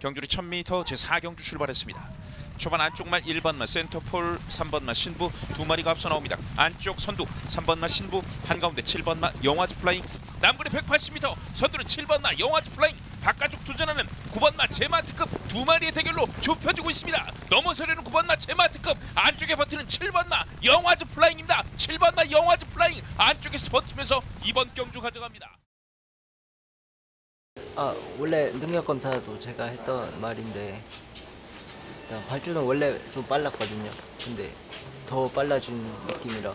경주리 1000m 제4경주 출발했습니다. 초반 안쪽만 1번마 센터폴 3번마 신부 두 마리가 앞서 나옵니다. 안쪽 선두 3번마 신부 한가운데 7번마 영화즈 플라잉 남거리 180m 선두는 7번마 영화즈 플라잉 바깥쪽 도전하는 9번마 제마트급 두 마리의 대결로 좁혀지고 있습니다. 넘어서려는 9번마 제마트급 안쪽에 버티는 7번마 영화즈 플라잉입니다. 7번마 영화즈 플라잉 안쪽에서 버티면서 이번 경주 가져갑니다. 아 원래 능력 검사도 제가 했던 말인데 발주는 원래 좀 빨랐거든요. 근데 더 빨라진 느낌이라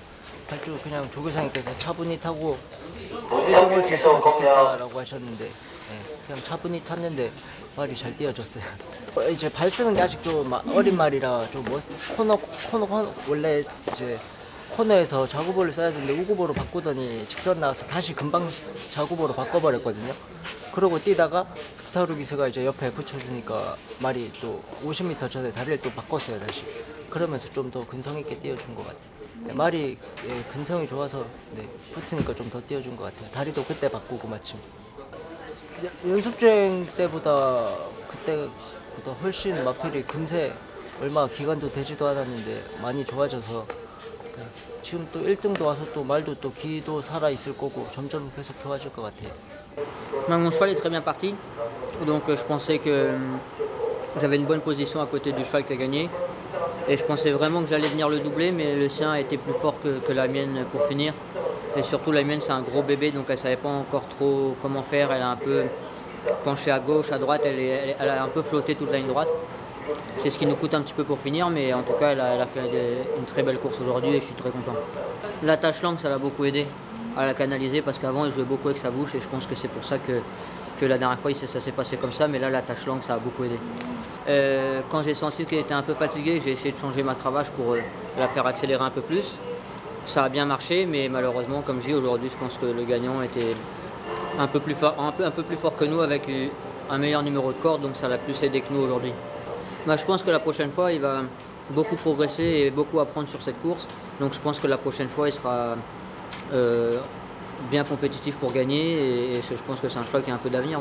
발주 그냥 조교사님께서 차분히 타고 1등 올수 있으면 좋겠다라고 하셨는데 예, 그냥 차분히 탔는데 말이 잘 뛰어졌어요. 어, 이제 발 쓰는 게 아직 좀 마- 어린 말이라 좀 뭐, 코너 코너 코너 원래 이제 코너에서 자구보를 써야 되는데 우구보로 바꾸더니 직선 나와서 다시 금방 자구보로 바꿔버렸거든요. 그러고 뛰다가 스타루 기수가 이제 옆에 붙여주니까 말이 또 50m 전에 다리를 또 바꿨어요 다시. 그러면서 좀 더 근성 있게 뛰어준 것 같아요. 네, 말이 예, 근성이 좋아서 네, 붙으니까 좀 더 뛰어준 것 같아요. 다리도 그때 바꾸고 마침. 야- 연습주행 때보다 그때보다 훨씬 마필이 금세 얼마 기간도 되지도 않았는데 많이 좋아져서 네, 지금 또 1등도 와서 또 말도 또 기도 살아 있을 거고 점점 계속 좋아질 것 같아요. Mon cheval est très bien parti, donc euh, je pensais que euh, j'avais une bonne position à côté du cheval qui a gagné. Et je pensais vraiment que j'allais venir le doubler, mais le sien était plus fort que, la mienne pour finir. Et surtout la mienne c'est un gros bébé, donc elle savait pas encore trop comment faire. Elle a un peu penché à gauche, à droite, elle, est- a un peu flotté toute la ligne droite. C'est ce qui nous coûte un petit peu pour finir, mais en tout cas elle a, a fait une très belle course aujourd'hui et je suis très content. L'attache langue ça l'a beaucoup aidé à la canaliser parce qu'avant elle jouait beaucoup avec sa bouche et je pense que c'est pour ça que, que la dernière fois ça s'est passé comme ça, mais là l'attache langue ça a beaucoup aidé. Euh, quand j'ai senti qu'elle était un peu fatiguée, j'ai essayé de changer ma cravache pour euh, la faire accélérer un peu plus. Ça a bien marché, mais malheureusement, comme je dis aujourd'hui, je pense que le gagnant était un peu plus fort, un peu, un peu plus fort que nous avec un meilleur numéro de corde, donc ça l'a plus aidé que nous aujourd'hui. Bah, je pense que la prochaine fois, il va beaucoup progresser et beaucoup apprendre sur cette course. Donc je pense que la prochaine fois, il sera bien compétitif pour gagner et, je pense que c'est un cheval qui a un peu d'avenir.